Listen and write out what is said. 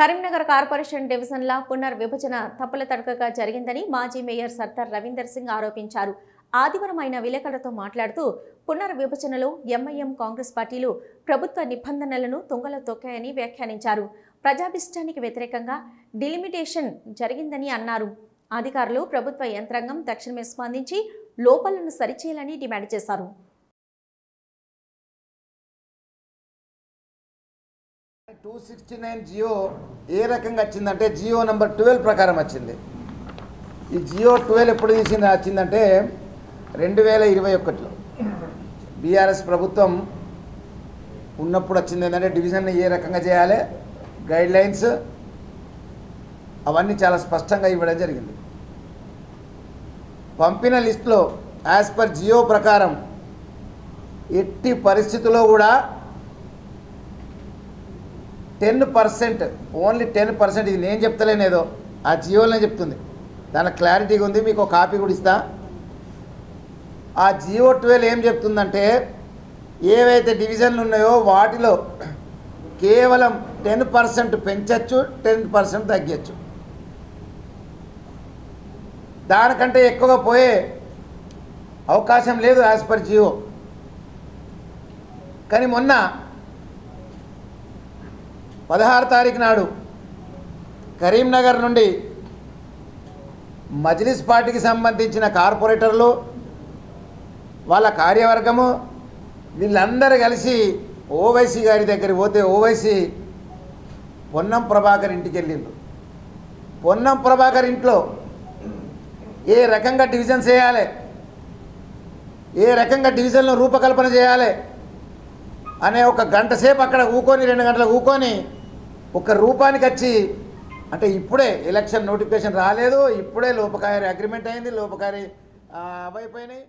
Karimnagar corporation డివిజన్ల పునర్విభజన తప్పుల తడకగా జరిగిందని మాజీ మేయర్ సర్దార్ రవీందర్ సింగ్ ఆరోపించారు. ఆదివారం ఆయన విలేకరులతో మాట్లాడుతూ పునర్విభజనలో ఎంఐఎం కాంగ్రెస్ పార్టీలు ప్రభుత్వ నిబంధనలను తుంగలో తొక్కాయని వ్యాఖ్యానించారు. ప్రజాభిష్టానికి వ్యతిరేకంగా డిలిమిటేషన్ జరిగిందని అన్నారు. అధికారులు ప్రభుత్వ యంత్రాంగం తక్షణమే స్పందించి లోపాలను సరిచేయాలని డిమాండ్ చేశారు. టూ సిక్స్టీ నైన్ జియో ఏ రకంగా వచ్చిందంటే జియో నెంబర్ ట్వెల్వ్ ప్రకారం వచ్చింది. ఈ జియో ట్వెల్వ్ ఎప్పుడు తీసింది వచ్చిందంటే రెండు వేల ఇరవై ఒకటిలో. బీఆర్ఎస్ ప్రభుత్వం ఉన్నప్పుడు వచ్చింది ఏంటంటే డివిజన్ ఏ రకంగా చేయాలి గైడ్ లైన్స్ అవన్నీ చాలా స్పష్టంగా ఇవ్వడం జరిగింది. పంపిన లిస్టులో యాజ్ పర్ జియో ప్రకారం ఎట్టి పరిస్థితుల్లో కూడా ten percent only ten percent ఇది నేను చెప్తలేనేదో. ఆ జియోలోనే చెప్తుంది. దాని క్లారిటీగా ఉంది మీకు ఒక కాపీ కూడా ఇస్తా. ఆ జియో ట్వెల్వ్ ఏం చెప్తుందంటే ఏవైతే డివిజన్లు ఉన్నాయో వాటిలో కేవలం టెన్ పర్సెంట్ పెంచచ్చు టెన్ పర్సెంట్ తగ్గచ్చు దానికంటే ఎక్కువగా పోయే అవకాశం లేదు యాజ్ పర్ జియో. కానీ మొన్న పదహారు తారీఖు నాడు కరీంనగర్ నుండి మజ్లిస్ పార్టీకి సంబంధించిన కార్పొరేటర్లు వాళ్ళ కార్యవర్గము వీళ్ళందరూ కలిసి ఓవైసీ గారి దగ్గరికి పోతే ఓవైసీ పొన్నం ప్రభాకర్ ఇంటికి వెళ్ళిండు పొన్నం ప్రభాకర్ ఇంట్లో ఏ రకంగా డివిజన్ చేయాలి ఏ రకంగా డివిజన్లో రూపకల్పన చేయాలి? అనే ఒక గంట సేపు అక్కడ ఊకొని రెండు గంటలు ఊకొని ఒక రూపానికి వచ్చి అంటే ఇప్పుడే ఎలక్షన్ నోటిఫికేషన్ రాలేదు ఇప్పుడే లోపకారి అగ్రిమెంట్ అయింది లోపకారి అవైపోయినాయి.